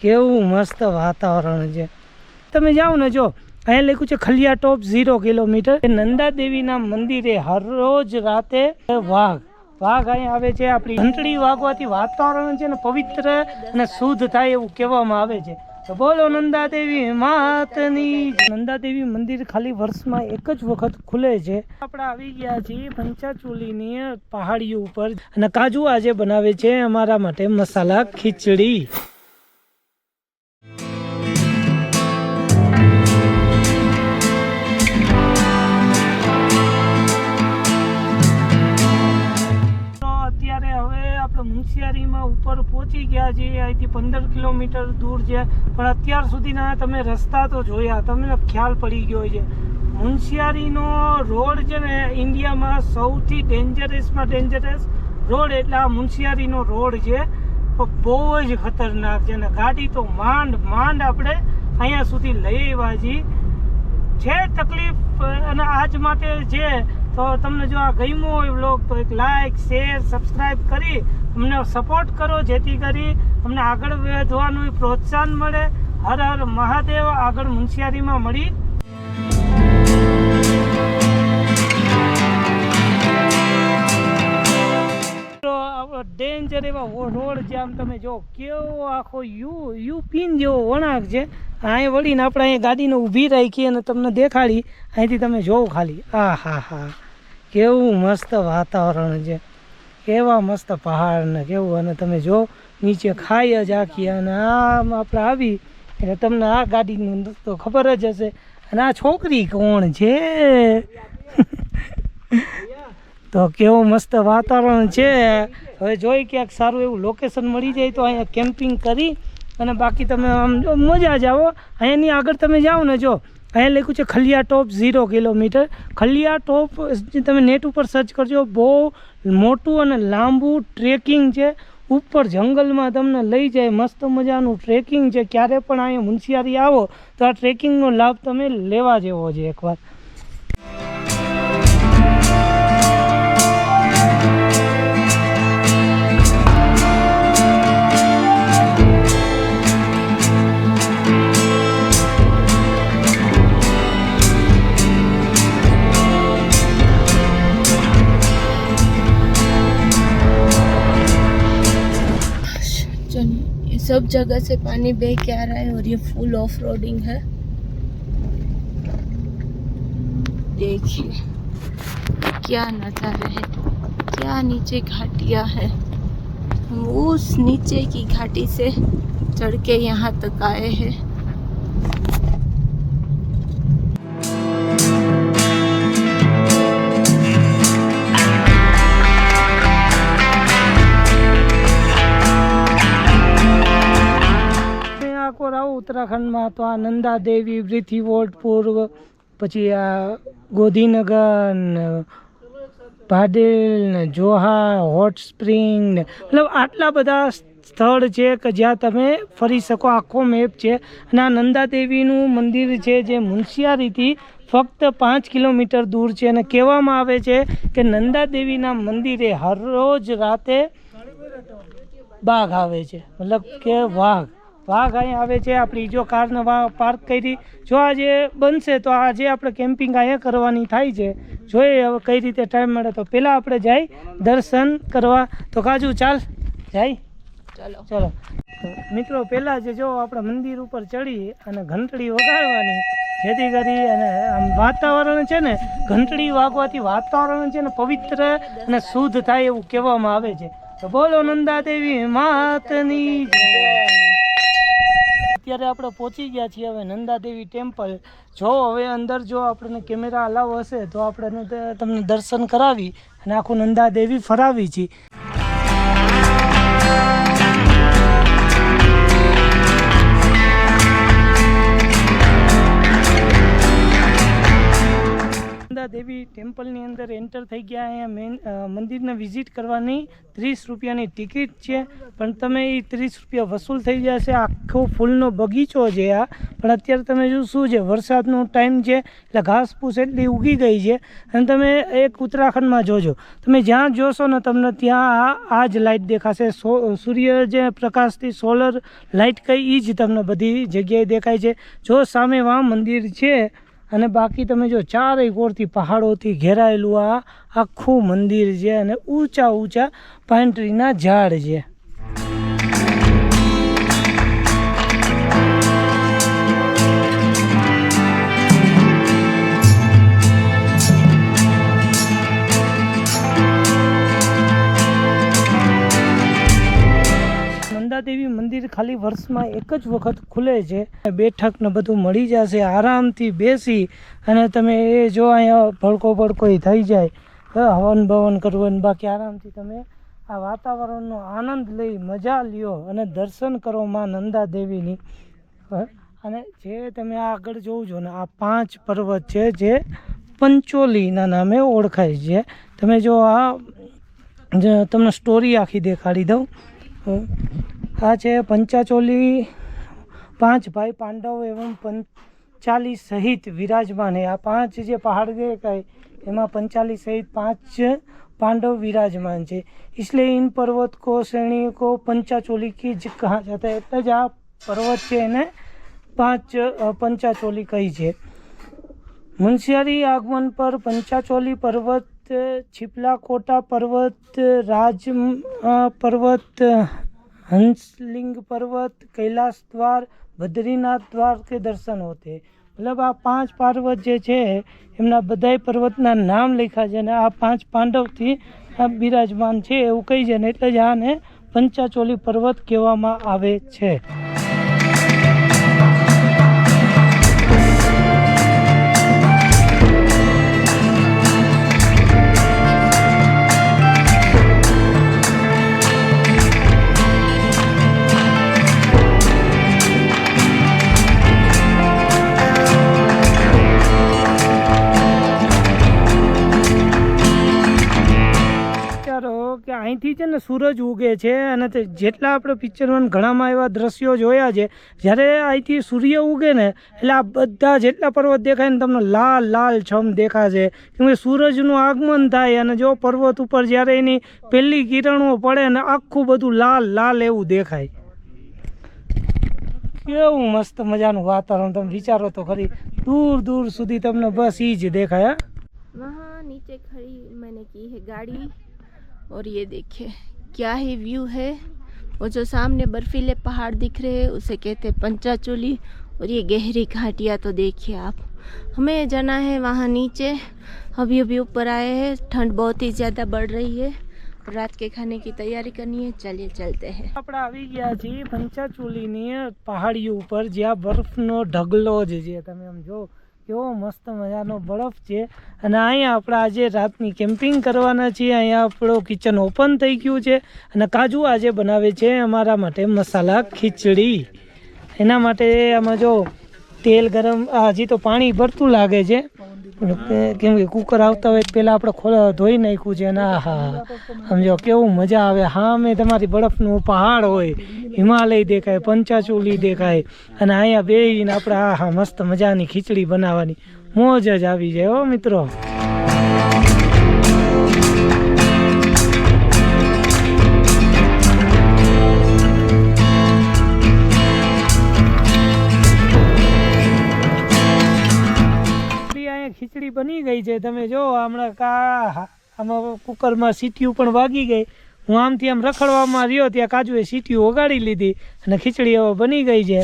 કેવું મસ્ત વાતાવરણ છે. તમે જાઓ ને જો, અહીંયા લખ્યું છે Khalia top zero kilometre. Nanda દેવીના મંદિરે હરરોજ રાતે વાઘ. વાઘ અહીંયા આવે છે, આપણી ઘંટડી વાગવાથી વાતાવરણ છે ને પવિત્ર અને શુદ્ધ થાય એવું કહેવામાં આવે છે. તો બોલો નંદા દેવી માતની. નંદા દેવી મંદિર ખાલી વર્ષમાં એક જ વખત ખુલે છે. આપણે આવી ગયા છીએ પંચાચુલીની પહાડીઓ ઉપર. અને કાજુ આજે બનાવે છે અમારા માટે મસાલા ખીચડી. આપણે ઉપર પહોંચી ગયા છીએ અહીંથી પંદર કિલોમીટર દૂર છે. પણ અત્યાર સુધીના તમે રસ્તા તો જોયા. તમને ખ્યાલ પડી ગયો છે મુનશિયારીનો રોડ છે ને ઇન્ડિયામાં સૌથી ડેન્જરસમાં ડેન્જરસ રોડ એટલે આ મુંશિયારીનો રોડ છે. બહુ જ ખતરનાક છે ને ગાડી તો માંડ માંડ આપણે અહીંયા સુધી લઈ આવ્યા છીએ. છે તકલીફ અને આજ માટે છે તો તમને જો આ ગમ્યો હોય બ્લોગ તો એક લાઈક શેર સબસ્ક્રાઈબ કરી અમને સપોર્ટ કરો, જેથી કરી અમને આગળ વધવાનું પ્રોત્સાહન મળે. હર હર મહાદેવ, આગળ મુનશિયારીમાં મળી. ડેન્જર એવા રોડ જે આમ તમે જો કેવો આખો યુ યુ પીન જેવો વણાક છે. અહીં વળીને આપણે અહીંયા ગાડીને ઊભી રાખીએ અને તમને દેખાડી. અહીંથી તમે જોવો ખાલી. આ હા હા. કેવું મસ્ત વાતાવરણ છે. કેવા મસ્ત પહાડ ને કેવું, અને તમે જો, નીચે ખાઈ જ આખી, અને આમ આપણે આવી, એટલે તમને આ ગાડીનું તો ખબર જ હશે. અને આ છોકરી કોણ છે? તો કેવું મસ્ત વાતાવરણ છે. હવે જોઈ ક્યાંક સારું એવું લોકેશન મળી જાય તો અહીંયા કેમ્પિંગ કરી, અને બાકી તમે આમ મજા જ આવો. અહીંયાની આગળ તમે જાઓ ને જો. અહીંયા લખ્યું છે ખલિયા ટોપ ઝીરો કિલોમીટર. ખલિયા ટોપ તમે નેટ ઉપર સર્ચ કરજો, બહુ મોટું અને લાંબુ ટ્રેકિંગ છે. ઉપર જંગલમાં તમને લઈ જાય, મસ્ત મજાનું ટ્રેકિંગ છે. ક્યારે પણ અહીંયા મુંશિયારી આવો, તો આ ટ્રેકિંગનો લાભ તમે લેવા જેવો છે એકવાર. सब जगह से पानी बह के आ रहा है और ये फुल ऑफ़ रोडिंग है। देखिए, क्या नज़ारा है, क्या नीचे घाटिया है। हम उस नीचे की घाटी से चढ़ के यहाँ तक आए हैं। મેં આખો ઉત્તરાખંડમાં તો આ નંદા દેવી પૂર્વ, પછી આ ગોધીનગર ને ભાડેલ ને જોહા હોટ સ્પ્રિંગ ને મતલબ આટલા બધા સ્થળ છે કે જ્યાં તમે ફરી શકો. આખો મેપ છે. અને આ નંદા દેવીનું મંદિર છે જે મુનશિયારીથી ફક્ત પાંચ કિલોમીટર દૂર છે. અને કહેવામાં આવે છે કે નંદા દેવીના મંદિરે હરરોજ રાતે બાઘ આવે છે. મતલબ કે વાઘ. વાઘ અહીંયા આવે છે આપણી જો કારને પાર્ક કરી. જો આજે બનશે તો આજે આપણે કેમ્પિંગ અહીંયા કરવાની થાય છે. જોઈએ હવે કઈ રીતે ટાઈમ મળે તો. પહેલાં આપણે જાય દર્શન કરવા. તો કાજુ ચાલ. જાય ચાલો. ચલો. મિત્રો પહેલાં જે જો આપણે મંદિર ઉપર ચડી અને ઘંટડી વગાડવાની જેથી કરી અને આમ વાતાવરણ છે ને ઘંટડી વાગવાથી વાતાવરણ છે ને પવિત્ર અને શુદ્ધ થાય એવું કહેવામાં આવે છે. તો બોલો નંદા દેવી માતની જય. અત્યારે આપણે પહોંચી ગયા છીએ હવે નંદા દેવી ટેમ્પલ. જો હવે અંદર જો આપણને કેમેરા અલાવ હશે તો આપણે તમને દર્શન કરાવી અને આખું નંદા દેવી ફરાવી છીએ દેવી ટેમ્પલની અંદર એન્ટર થઈ ગયા. અહીંયા મેન મંદિરને વિઝિટ કરવાની ત્રીસ રૂપિયાની ટિકિટ છે. પણ તમે એ ત્રીસ રૂપિયા વસૂલ થઈ જશે. આખો ફૂલનો બગીચો છે આ. પણ અત્યારે તમે જો, શું છે, વરસાદનો ટાઈમ છે, એટલે ઘાસફૂસ એટલી ઉગી ગઈ છે. અને તમે એક ઉત્તરાખંડમાં જોજો. તમે જ્યાં જોશો ને તમને ત્યાં આ જ લાઇટ દેખાશે. સૂર્ય જે પ્રકાશથી સોલર લાઇટ કઈ એ જ તમને બધી જગ્યાએ દેખાય છે. જો સામે વા મંદિર છે અને બાકી તમે જો ચારેય કોરથી પહાડોથી ઘેરાયેલું આ આખું મંદિર છે અને ઊંચા ઊંચા પાઇન ટ્રીના ઝાડ છે. નંદાદેવી મંદિર ખાલી વર્ષમાં એક જ વખત ખુલે છે. બેઠક ને બધું મળી જશે, આરામથી બેસી અને તમે એ જો અહીંયા ભડકો ભડકો થઈ જાય હવન ભવન કરવું બાકી આરામથી તમે આ વાતાવરણનો આનંદ લઈ મજા લ્યો અને દર્શન કરો માં નંદા દેવીની અને જે તમે આગળ જોવું છો ને, આ પાંચ પર્વત છે જે પંચોલીના નામે ઓળખાય છે. તમે જો આ તમને સ્ટોરી આખી દેખાડી દઉં. આ છે પંચાચોલી પાંચ ભાઈ પાંડવ એવું પંચાલી સહિત વિરાજમાન. આ પાંચ જે પહાડ દેખાય એમાં પંચાલી સહિત પાંચ પાંડવ વિરાજમાન છે. એટલે ઇન પર્વત કો શ્રેણી કો, પંચાચોલી કી જ કહા જાતા એટલે જ આ પર્વત છે એને પાંચ પંચાચોલી કહી છે. મુનશિયારી આગમન પર પંચાચોલી પર્વત, છીપલા કોટા પર્વત રાજ પર્વત हंसलिंग पर्वत कैलाश द्वार बद्रीनाथ द्वार के दर्शन होते हैं મતલબ આ પાંચ પર્વત જે છે એમના બધાય પર્વતના નામ લખ્યા છે અને આ પાંચ પાંડવથી આ બિરાજમાન છે એવું કહી છે ને એટલે જ આને પંચાચોલી પર્વત કહેવામાં આવે છે એટલે સૂરજ ઉગે છે અને તે જેટલા આપણે પિક્ચરમાં ઘણામાં એવા દ્રશ્યો જોયા છે, જ્યારે અહીંથી સૂર્ય ઉગે ને, એટલે આ બધા જેટલા પર્વત દેખાય ને તમને લાલ લાલ છમ દેખાશે. કેમ સૂરજનું આગમન થાય અને જો પર્વત ઉપર જ્યારે એની પહેલી કિરણો પડે ને આખું બધું લાલ લાલ એવું દેખાય. કેવું મસ્ત મજાનું વાતાવરણ તમે વિચારો તો ખરી. દૂર દૂર સુધી તમને બસ એ જ દેખાય નીચે ખરી મને કી હે ગાડી. और ये देखिए क्या ही व्यू है वो जो सामने बर्फीले पहाड़ दिख रहे हैं उसे कहते हैं पंचाचोली और ये गहरी घाटियाँ तो देखिए आप हमें जाना है वहाँ नीचे अभी अभी ऊपर आए हैं ठंड बहुत ही ज़्यादा बढ़ रही है रात के खाने की तैयारी करनी है चलिए चलते हैं આપણે આવી ગયા છીએ પંચાચોલીની પહાડી ઉપર જ્યાં બરફનો ઢગલો જ છે તમે આમ જો કેવો મસ્ત મજાનો બરફ છે. અને અહીંયા આપણે આજે રાતની કેમ્પિંગ કરવાના છીએ. અહીંયા આપણો કિચન ઓપન થઈ ગયું છે. અને કાજુ આજે બનાવે છે અમારા માટે મસાલા ખીચડી. એના માટે આમાં જો તેલ ગરમ હજી તો પાણી ભરતું લાગે છે. કેમ કે કુકર આવતા હોય પહેલાં આપણે ખોલ ધોઈ નાખ્યું છે અને આ હા સમજો, કેવું મજા આવે. હા મેં તમારી બરફનું પહાડ હોય, હિમાલય દેખાય, પંચાચોલી દેખાય, અને અહીંયા બેહીને આપણે આ હા મસ્ત મજાની ખીચડી બનાવવાની. મોજ જ આવી જાય હો મિત્રો. ખીચડી બની ગઈ છે. તમે જો, હમણાં કા આમાં કુકરમાં સીટીયું પણ વાગી ગઈ. હું આમથી આમ રખડવામાં રહ્યો ત્યાં કાજુએ સીટીયું ઓગાળી લીધી અને ખીચડી હવે બની ગઈ છે.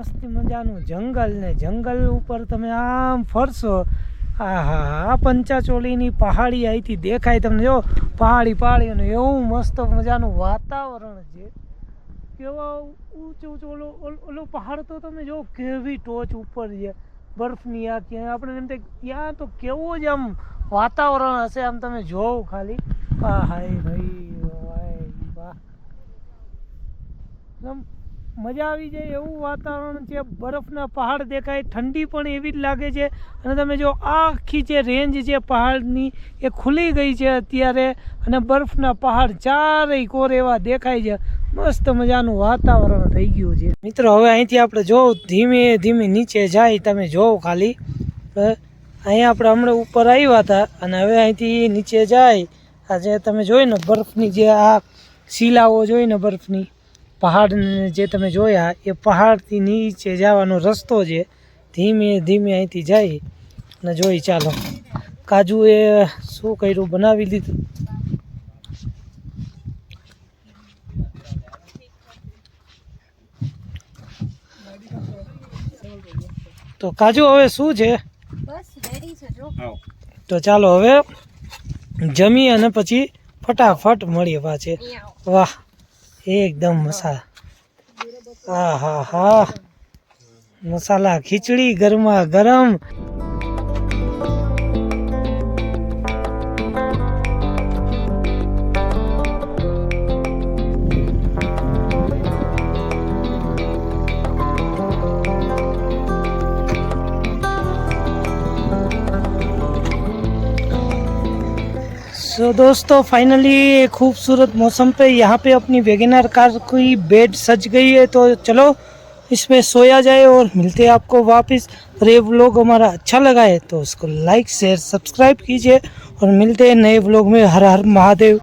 મસ્ત મજાનું જંગલ ને જંગલ ઉપર તમે આમ ફરશો. હા હા હા પંચાચોલીની પહાડી અહીંથી દેખાય તમને. જો, પહાડી પહાડી અને એવું મસ્ત મજાનું વાતાવરણ છે. કેવા ઊંચો ઊંચો ઓલો, ઓલો- પહાડ તો તમે જો, કેવી ટોચ ઉપર છે. બરફની આ ક્યાં આપણે એમ ત્યાં તો કેવું જ આમ વાતાવરણ હશે આમ તમે જોવો ખાલી. હા હાય ભાઈ વાહ. આમ મજા આવી જાય એવું વાતાવરણ છે, બરફના પહાડ દેખાય, ઠંડી પણ એવી જ લાગે છે. અને તમે જો આખી જે રેન્જ છે પહાડની એ ખુલી ગઈ છે અત્યારે. અને બરફના પહાડ ચારેય કોર એવા દેખાય છે. મસ્ત મજાનું વાતાવરણ થઈ ગયું છે. મિત્રો, હવે અહીંથી આપણે જોઉં ધીમે ધીમે નીચે જાય, તમે જોવો ખાલી. અહીંયા આપણે હમણાં ઉપર આવ્યા હતા અને હવે અહીંથી નીચે જાય. આજે તમે જોઈ ને બરફની જે આ શિલાઓ જોઈ ને બરફની. પહાડ જે તમે જોયા એ પહાડથી નીચે જવાનો રસ્તો છે. ધીમે ધીમે અહીંથી જાય અને જોઈ ચાલો. કાજુએ શું કર્યું? બનાવી દીધું. તો કાજુ હવે શું છે? બસ રેડી છે જો. તો ચાલો હવે જમી અને પછી ફટાફટ મળીએ પાછે. વાહ. એકદમ મસાલા હા હા હા મસાલા ખીચડી ગરમા ગરમ. सो so, दोस्तों फाइनली खूबसूरत मौसम पे यहाँ पे अपनी वेगनर कार की बेड सज गई है। तो चलो इसमें सोया जाए और मिलते हैं आपको वापस। और ये व्लॉग हमारा अच्छा लगा है तो उसको लाइक शेयर सब्सक्राइब कीजिए और मिलते हैं नए व्लॉग में। हर हर महादेव।